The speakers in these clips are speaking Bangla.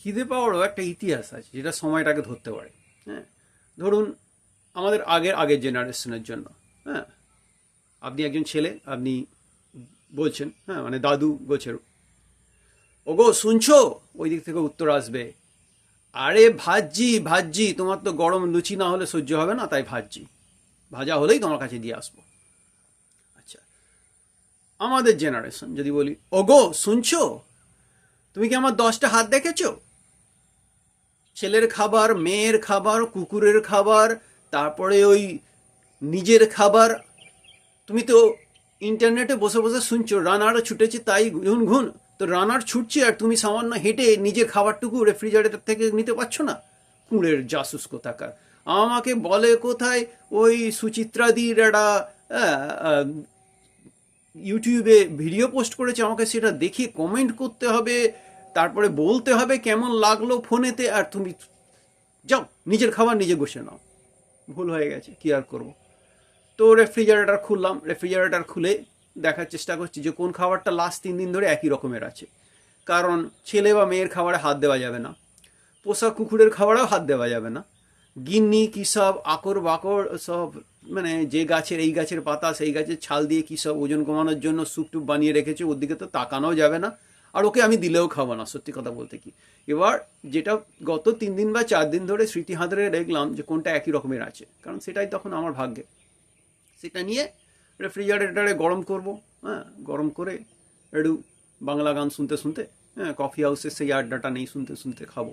খিদে পাওয়ারও একটা ইতিহাস আছে, যেটা সময়টাকে ধরতে পারে। হ্যাঁ? ধরুন, আমাদের আগের আগের জেনারেশনের জন্য হ্যাঁ? আপনি একজন ছেলে, আপনি বলছেন হ্যাঁ মানে দাদু গোছের। ওগো, শুনছো? ওই দিক থেকে উত্তর আসবে। আরে ভাজ্জি ভাজ্জি, তোমার তো গরম লুচি না হলে সহ্য হবে না, তাই ভাজ্জি। ভাজা হলেই তোমার কাছে দিয়ে আসব। আচ্ছা আমাদের জেনারেশন যদি বলি, ওগো, শুনছো? তুমি কি আমার দশটা হাত দেখেছ? ছেলের খাবার, মেয়ের খাবার, কুকুরের খাবার, তারপরে ওই নিজের খাবার। তুমি তো ইন্টারনেটে বসে বসে শুনছো রানারও ছুটেছে তাই ঘুন ঘুন। তো রানার ছুটছে আর তুমি সামান্য হেঁটে নিজের খাবারটুকু রেফ্রিজারেটর থেকে নিতে পারছ না? কুঁড়ের জাসুস কোথাকার। আমাকে বলে কোথায় ওই সুচিত্রাদির একটা ইউটিউবে ভিডিও পোস্ট করেছে, আমাকে সেটা দেখে কমেন্ট করতে হবে। তারপরে বলতে হবে কেমন লাগল ফোনেতে আর তুমি যাও, নিজের খাবার নিজে বসে নাও। ভুল হয়ে গেছে, কি আর করব? তো রেফ্রিজারেটর খুললাম, রেফ্রিজারেটার খুলে দেখার চেষ্টা করছি যে কোন খাবারটা লাস্ট তিন দিন ধরে একই রকমের আছে। কারণ ছেলে বা মেয়ের খাবারে হাত দেওয়া যাবে না, পোষা কুকুরের খাবারেও হাত দেওয়া যাবে না। গিন্নি কী সব আকর বাকর সব মানে যে গাছের, এই গাছের পাতা, সেই গাছের ছাল দিয়ে কী সব ওজন কমানোর জন্য স্যুপ টুপ বানিয়ে রেখেছে, ওর দিকে তো তাকানোও যাবে না। আর ওকে আমি দিলেও খাব না, সত্যি কথা বলতে কি। এবার যেটা গত তিন দিন বা চার দিন ধরে স্মৃতি হাতরে দেখলাম যে কোনটা একই রকমের আছে, কারণ সেটাই তখন আমার ভাগ্যে। সেটা নিয়ে রেফ্রিজারেটারে গরম করব হ্যাঁ গরম করে একটু বাংলা গান শুনতে শুনতে হ্যাঁ কফি হাউসের সেই আড্ডাটা নেই, শুনতে শুনতে খাব।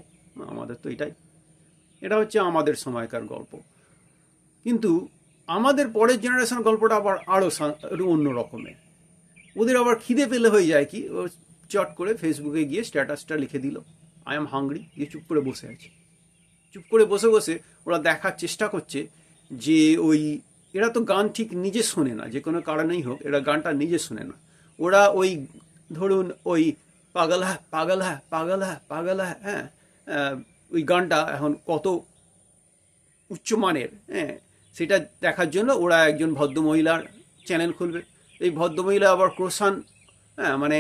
আমাদের তো এটাই। এটা হচ্ছে আমাদের সময়কার গল্প। কিন্তু আমাদের পরের জেনারেশন গল্পটা আবার আরও অন্য রকমের। ওদের আবার খিদে পেলে হয়ে যায় কি? চট করে ফেসবুকে গিয়ে স্ট্যাটাসটা লিখে দিল। আই এম হাংরি দিয়ে চুপ করে বসে আছে। চুপ করে বসে বসে ওরা দেখার চেষ্টা করছে যে ওই, এরা তো গান ঠিক নিজে শোনে না, যে কোনো কারণেই হোক, এরা গানটা নিজে শোনে না। ওরা ওই, ধরুন ওই পাগল হ্যাঁ পাগল হ্যাঁ পাগল হ্যাঁ পাগল হ্যাঁ হ্যাঁ ওই গানটা এখন কত উচ্চমানের হ্যাঁ সেটা দেখার জন্য ওরা একজন ভদ্র মহিলার চ্যানেল খুলবে। এই ভদ্র মহিলা আবার ক্রোসান হ্যাঁ মানে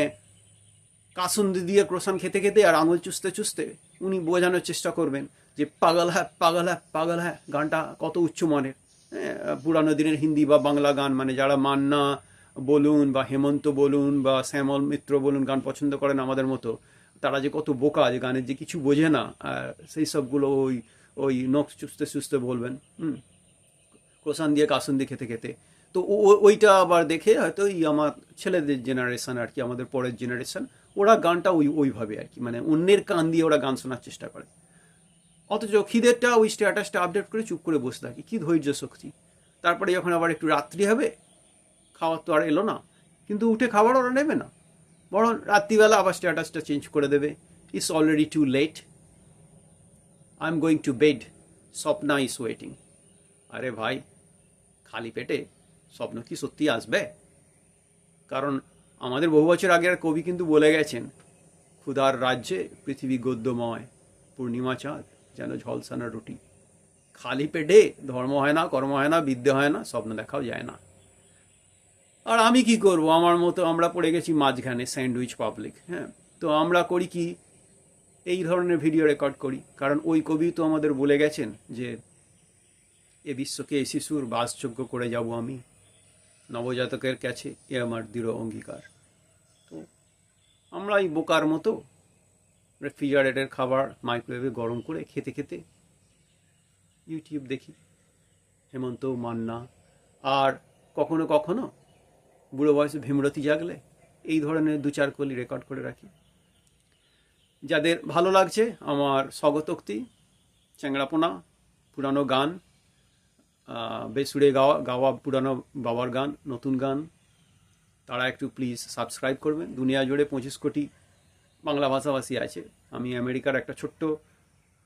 কাসুন্দি দিয়ে ক্রোসান খেতে খেতে আর আঙুল চুষতে চুষতে উনি বোঝানোর চেষ্টা করবেন যে পাগল হ্যাঁ পাগল হ্যাঁ পাগল হ্যাঁ গানটা কত উচ্চমানের হ্যাঁ, পুরানো দিনের হিন্দি বা বাংলা গান মানে যারা মান্না বলুন বা হেমন্ত বলুন বা শ্যামল মিত্র বলুন গান পছন্দ করেন আমাদের মতো তারা যে কত বোকা যে গানের যে কিছু বোঝে না সেই সবগুলো ওই ওই নখ চুষতে চুষতে বলবেন হুম ক্রোসান দিয়ে কাসুন দিয়ে খেতে খেতে। তো ওইটা আবার দেখে হয়তো এই আমার ছেলেদের জেনারেশন আর কি আমাদের পরের জেনারেশন ওরা গানটা ওই, ওইভাবে আর কি। মানে অন্যের কান দিয়ে ওরা গান শোনার চেষ্টা করে। অথচ খিদেরটা ওই স্ট্যাটাসটা আপডেট করে চুপ করে বসে থাকি। কী ধৈর্য শক্তি। তারপরে যখন আবার একটু রাত্রি হবে খাওয়ার তো আর এলো না। কিন্তু উঠে খাবার ওরা নেবে না। বরং রাত্রিবেলা আবার স্ট্যাটাসটা চেঞ্জ করে দেবে। It's already too late I am going to bed Swapna is waiting আরে ভাই, খালি পেটে স্বপ্ন কি সত্যি আসবে? কারণ আমাদের বহু বছর আগের কবি কিন্তু বলে গেছেন ক্ষুধার রাজ্যে পৃথিবী গদ্যময়, পূর্ণিমা চাঁদ, যেন ঝলসানা রুটি। খালি পেটে ধর্ম হয় না, কর্ম হয় না, বিদ্যে হয় না, স্বপ্ন দেখাও যায় না। আর আমি কি করব? আমার মতো আমরা পড়ে গেছি মাঝখানে, স্যান্ডউইচ পাবলিক হ্যাঁ? তো আমরা করি কি? এই ধরনের ভিডিও রেকর্ড করি। কারণ ওই কবি তো আমাদের বলে গেছেন যে, এ বিশ্বকে এই শিশুর বাসযোগ্য করে যাব আমি। নবজাতকের কাছে এ আমার দৃঢ় অঙ্গীকার। তো আমরা এই বোকার মতো রেফ্রিজারেটের, খাবার, মাইক্রোওয়েভে গরম করে খেতে খেতে ইউটিউব দেখি। হেমন্ত, মান্না আর কখনো কখনো বুড়ো বয়সে ভীমরতি জাগলে এই ধরনের দু চার কলি রেকর্ড করে রাখি। যাদের ভালো লাগছে আমার স্বগতোক্তি, চ্যাংড়াপোনা, পুরানো গান বেসুরে গাওয়া গাওয়া পুরানো বাবার গান, নতুন গান। তারা একটু প্লিজ সাবস্ক্রাইব করবেন দুনিয়া জুড়ে পঁচিশ কোটি বাংলা ভাষাভাষী আছে। আমি আমেরিকার একটা ছোট্ট,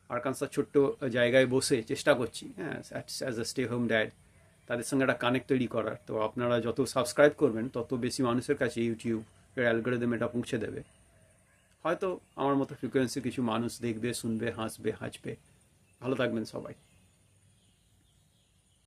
আরকানসার ছোট্ট জায়গায় বসে চেষ্টা করছি হ্যাঁ as a stay home dad তাদের সঙ্গে একটা কানেক্ট তৈরি করার। তো আপনারা যত সাবস্ক্রাইব করবেন, তত বেশি মানুষের কাছে ইউটিউব অ্যালগোরিদম এটা পৌঁছে দেবে। হয়তো আমার মতো ফ্রিকোয়েন্সি কিছু মানুষ দেখবে, শুনবে, হাসবে হাসবে ভালো থাকবেন সবাই।